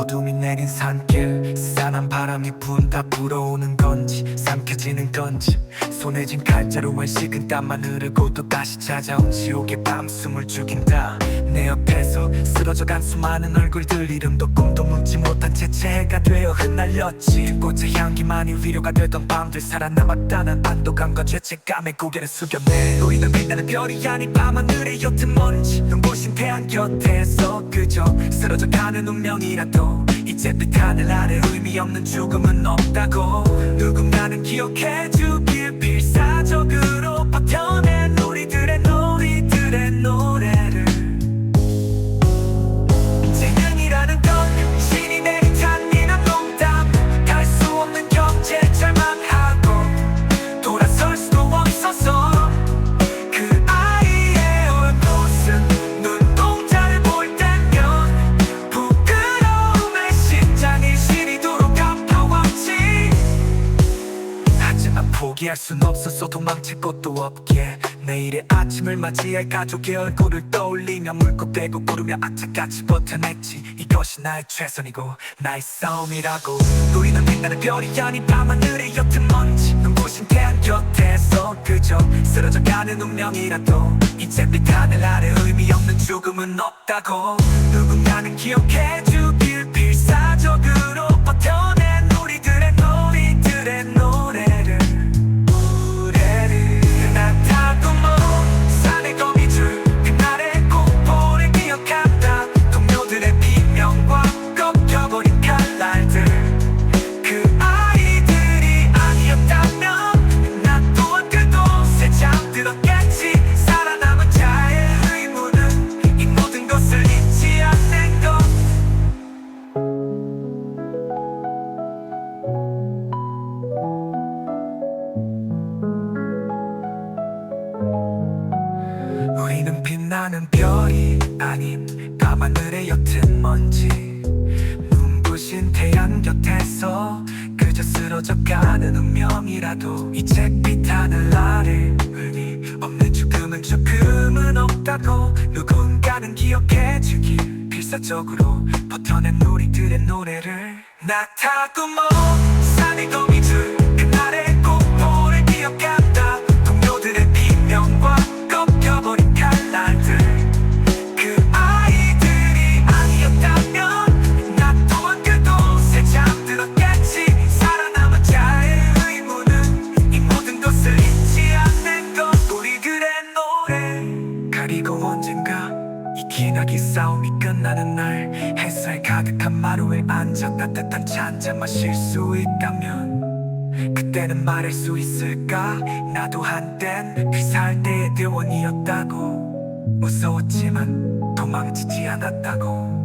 어둠이 내린 산길 싸한 바람이 분다 불어오는 건지. 삼켜지는 건지 손에 쥔 칼자루엔 식은 땀만 흐르고 또 다시 찾아온 지옥의 밤 숨을 죽인다. 내 옆에서 쓰러져간 수많은 얼굴들 이름도 꿈도 묻지 못한 채 채가 되어 흩날렸지. 꽃의 향기만이 위로가 되던 밤들 살아남았다는 안도감과 죄책감에 고개를 숙였네 너희는 빛나는 별이 아닌 밤하늘의 옅은 먼지 눈부신 태양 곁에서 그저 쓰러져가는 운명이라도 이 제 빛하늘 아래 의미 없는 죽음은 없다고 누군가는 기억해 주길 포기할 순 없었어. 도망칠 곳도 없게. 내일의 아침을 맞이할 가족의 얼굴을 떠올리며 물고대고 부르며 악착같이 버텨냈지. 이것이 나의 최선이고 나의 싸움이라고. 우리는 빛나는 별이 아닌 밤하늘의 옅은 먼지. 눈부신 태양 곁에서 그저 쓰러져가는 운명이라도. 이제 빛 하늘 아래 의미 없는 죽음은 없다고. 누군가는 기억해 나는 별이 아닌 밤하늘의 옅은 먼지. 눈부신 태양 곁에서 그저 쓰러져 가는 운명이라도. 이제 빛하늘 아래 의미 없는 죽음은 조금은 없다고. 누군가는 기억해 주길 필사적으로 버텨낸 우리들의 노래를. 나 타고 먼 산의 거미줄 싸움이 끝나는 날 햇살 가득한 마루에 앉아 따뜻한 찬잔 마실 수 있다면 그때는 말할 수 있을까? 나도 한땐 필사할 때의 대원이었다고 무서웠지만 도망치지 않았다고